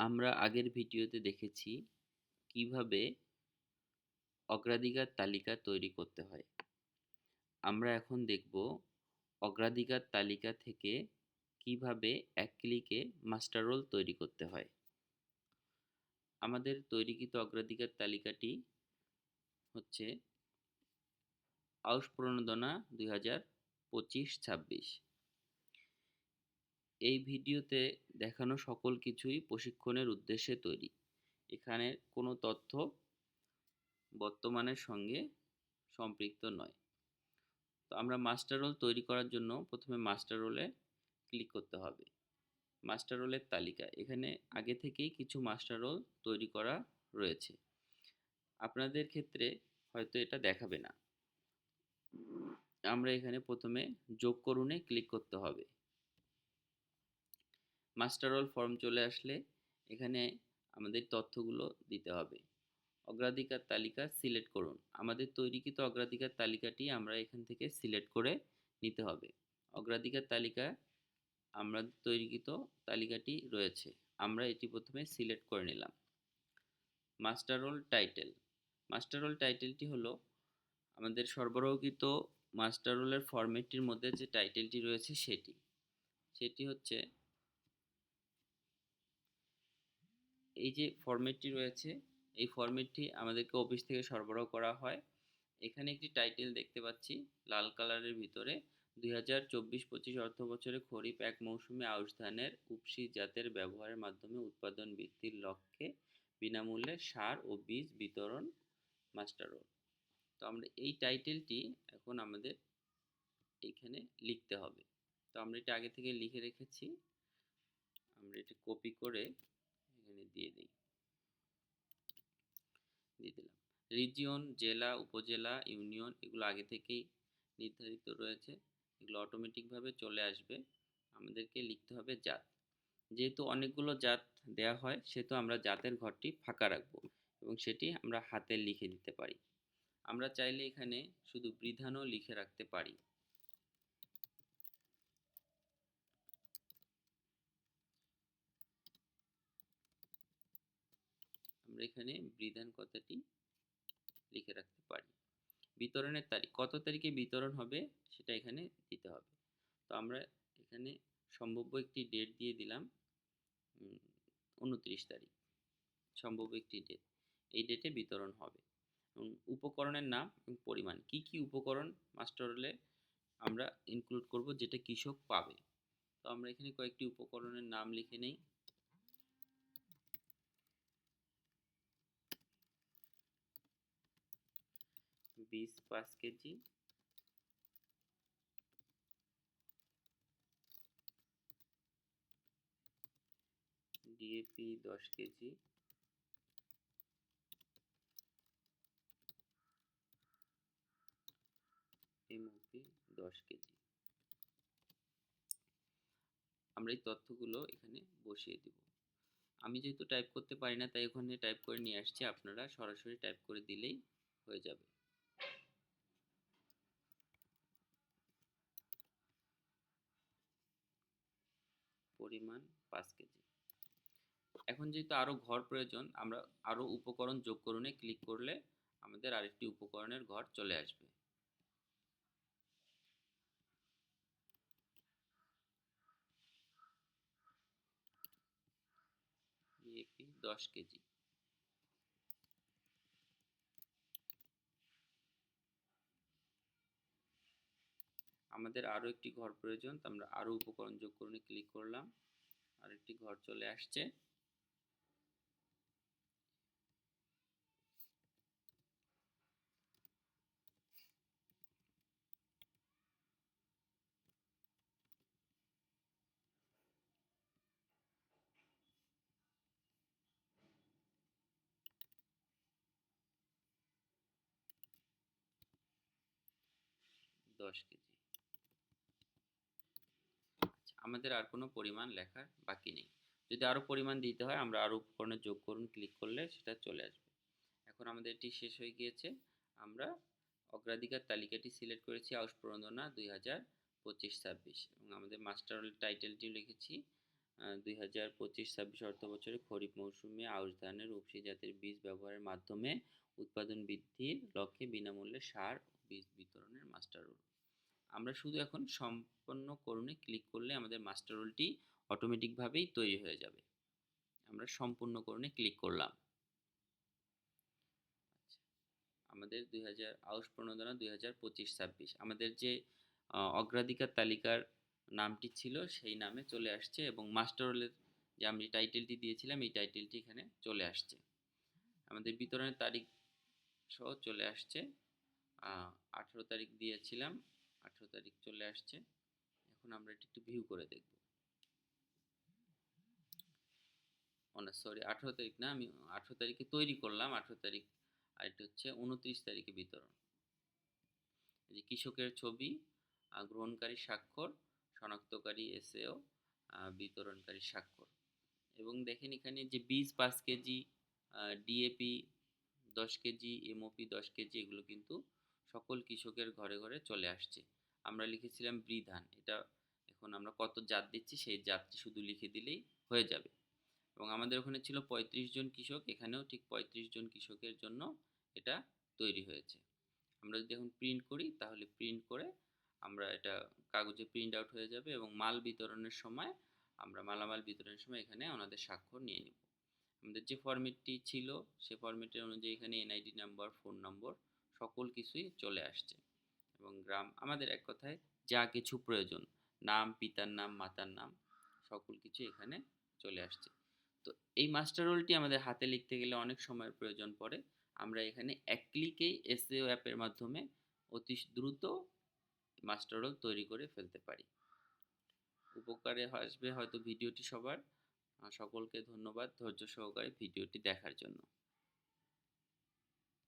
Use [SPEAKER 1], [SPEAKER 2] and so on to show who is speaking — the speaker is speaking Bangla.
[SPEAKER 1] আমরা আগের ভিডিওতে দেখেছি কীভাবে অগ্রাধিকার তালিকা তৈরি করতে হয়। আমরা এখন দেখব অগ্রাধিকার তালিকা থেকে কীভাবে এক ক্লিকে মাস্টার রোল তৈরি করতে হয়। আমাদের তৈরিকৃত অগ্রাধিকার তালিকাটি হচ্ছে আউশ প্রণোদনা দুই হাজার পঁচিশ ছাব্বিশ। এই ভিডিওতে দেখানো সকল কিছুই প্রশিক্ষণের উদ্দেশ্যে তৈরি। এখানে কোনো তথ্য বর্তমানের সঙ্গে সম্পৃক্ত নয়। তো আমরা মাস্টার রোল তৈরি করার জন্য প্রথমে মাস্টার রোলে ক্লিক করতে হবে। মাস্টার রোলের তালিকা। এখানে আগে থেকেই কিছু মাস্টার রোল তৈরি করা রয়েছে। আপনাদের ক্ষেত্রে হয়তো এটা দেখাবে না। আমরা এখানে প্রথমে যোগ করুনে ক্লিক করতে হবে। মাস্টার রোল ফর্ম চলে আসলে এখানে আমাদের তথ্যগুলো দিতে হবে। অগ্রাধিকার তালিকা সিলেক্ট করুন। আমাদের তৈরিকৃত অগ্রাধিকার তালিকাটি আমরা এখান থেকে সিলেক্ট করে নিতে হবে। অগ্রাধিকার তালিকা আমরা তৈরিকৃত তালিকাটি রয়েছে। আমরা এটি প্রথমে সিলেক্ট করে নিলাম। Master roll title master roll টাইটেলটি হলো আমাদের সরবরাহকৃত মাস্টার রোলের ফরম্যাটটির মধ্যে যে টাইটেলটি রয়েছে সেটি। সেটি হচ্ছে এই যে ফরম্যাটটি রয়েছে, এই ফরম্যাটটি আমাদেরকে অফিস থেকে সরবরাহ করা হয়। এখানে একটি টাইটেল দেখতে পাচ্ছি, লাল কালারের ভিতরে। দুই হাজার চব্বিশ পঁচিশ অর্থ বছরে খরিফ এক মৌসুমে আউশ ধানের উপসি জাতের ব্যবহারের মাধ্যমে উৎপাদন বৃদ্ধির লক্ষ্যে বিনামূল্যে সার ও বীজ বিতরণ মাস্টার রোল তো আমরা এই টাইটেলটি এখন আমাদের এইখানে লিখতে হবে। তো আমরা এটা আগে থেকে লিখে রেখেছি। আমরা এটা কপি করে এখানে দিয়ে দিই। দিয়ে দিলাম। রিজিয়ন, জেলা, উপজেলা, ইউনিয়ন এগুলো আগে থেকেই নির্ধারিত রয়েছে। এগুলো অটোমেটিকভাবে চলে আসবে। আমাদেরকে লিখতে হবে জাত। যেহেতু অনেকগুলো জাত দেয়া হয়, সেহেতু আমরা জাতের ঘরটি ফাঁকা রাখব এবং সেটি আমরা হাতে লিখে দিতে পারি। আমরা চাইলে এখানে শুধু বিধানও লিখে রাখতে পারি। আমরা এখানে বিধান কথাটি লিখে রাখতে পারি। বিতরণের তারিখ, কত তারিখে বিতরণ হবে সেটা এখানে দিতে হবে। তো আমরা এখানে সম্ভাব্য একটি ডেট দিয়ে দিলাম উনত্রিশ তারিখ। সম্ভাব্য একটি ডেট এই ডেটে বিতরণ হবে। এবং উপকরণের নাম এবং পরিমাণ, কি কি উপকরণ মাস্টার রোলে আমরা ইনক্লুড করব যেটা কৃষক পাবে। তো আমরা এখানে কয়েকটি উপকরণের নাম লিখে নেই। বীজ পাঁচ কেজি ডিএপি দশ কেজি. এমওপি দশ কেজি। আমরা এই তথ্যগুলো এখানে বসিয়ে দিব। আমি যেহেতু টাইপ করতে পারি না, তাই ওখানে টাইপ করে নিয়ে আসছি। আপনারা সরাসরি টাইপ করে দিলেই হয়ে যাবে। পরিমাণ পাঁচ কেজি। এখন যেহেতু আরও ঘর প্রয়োজন, আমরা আরও উপকরণ যোগ করণে ক্লিক করলে আমাদের আরেকটি উপকরণের ঘর চলে আসবে। দশ কেজি। আমাদের আরও একটি ঘর প্রয়োজন, তো আমরা আরও উপকরণ যোগ করুন ক্লিক করলাম আর একটি ঘর চলে আসছে। দশ কেজি। আমাদের আর কোনো পরিমাণ লেখার বাকি নেই। যদি আরও পরিমাণ দিতে হয়, আমরা আরও উপকরণে যোগ করুন ক্লিক করলে সেটা চলে আসবে। এখন আমাদের এটি শেষ হয়ে গিয়েছে। আমরা অগ্রাধিকার তালিকাটি সিলেক্ট করেছি, আউশ প্রণোদনা দুই হাজার পঁচিশ ছাব্বিশ। এবং আমাদের মাস্টার টাইটেলটি লিখেছি দুই হাজার পঁচিশ ছাব্বিশ অর্থ বছরে খরিফ মৌসুমে আউশ ধানের উপসি জাতের বীজ ব্যবহারের মাধ্যমে উৎপাদন বৃদ্ধির লক্ষ্যে বিনামূল্যে সার বীজ বিতরণের মাস্টার রুল আমরা শুধু এখন সম্পন্ন করণে ক্লিক করলে আমাদের মাস্টার রুলটি অটোমেটিকভাবেই তৈরি হয়ে যাবে। আমরা সম্পূর্ণ করণে ক্লিক করলাম। আচ্ছা, আমাদের দুই হাজার আউশ প্রণোদনা দুই হাজার পঁচিশ ছাব্বিশ। আমাদের যে অগ্রাধিকার তালিকার নামটি ছিল সেই নামে চলে আসছে এবং মাস্টার রোলের যে আমি টাইটেলটি দিয়েছিলাম এই টাইটেলটি এখানে চলে আসছে। আমাদের বিতরণের তারিখ সহ চলে আসছে। আঠেরো তারিখ দিয়েছিলাম। আঠেরো তারিখ চলে আসছে। এখন আমরা এটি একটু ভিউ করে দেখব। না সরি আঠেরো তারিখ না, আমি আঠেরো তারিখে তৈরি করলাম। আঠেরো তারিখ আর এটা হচ্ছে উনত্রিশ তারিখে বিতরণ। এই যে কৃষকের ছবি গ্রহণকারী স্বাক্ষর, শনাক্তকারী এসএও বিতরণকারী স্বাক্ষর। এবং দেখেন এখানে যে বীজ পাঁচ কেজি ডিএপি দশ কেজি, এমওপি দশ কেজি, এগুলো কিন্তু সকল কৃষকের ঘরে ঘরে চলে আসছে। আমরা লিখেছিলাম বৃধান। এটা এখন আমরা কত জাত দিচ্ছি, সেই জাতটি শুধু লিখে দিলেই হয়ে যাবে। এবং আমাদের ওখানে ছিল পঁয়ত্রিশ জন কৃষক, এখানেও ঠিক পঁয়ত্রিশ জন কৃষকের জন্য এটা তৈরি হয়েছে। আমরা যদি এখন প্রিন্ট করি, তাহলে প্রিন্ট করে আমরা এটা কাগজে প্রিন্ট আউট হয়ে যাবে এবং মাল বিতরণের সময়, আমরা মালামাল বিতরণের সময় এখানে ওনাদের স্বাক্ষর নিয়ে নিব। আমাদের যে ফরম্যাটটি ছিল, সে ফরম্যাটের অনুযায়ী এখানে এনআইডি নাম্বার ফোন নম্বর সকল কিছুই চলে আসছে। এবং গ্রাম, আমাদের এক কথায় যা কিছু প্রয়োজন, নাম, পিতার নাম, মাতার নাম, সকল কিছু এখানে চলে আসছে। তো এই মাস্টার রোলটি আমাদের হাতে লিখতে গেলে অনেক সময়ের প্রয়োজন পড়ে। আমরা এখানে এক ক্লিকেই এসএও অ্যাপের মাধ্যমে অতি দ্রুত মাস্টার রোল তৈরি করে ফেলতে পারি। উপকারে আসবে হয়তো ভিডিওটি সবার। সকলকে ধন্যবাদ ধৈর্য সহকারে ভিডিওটি দেখার জন্য।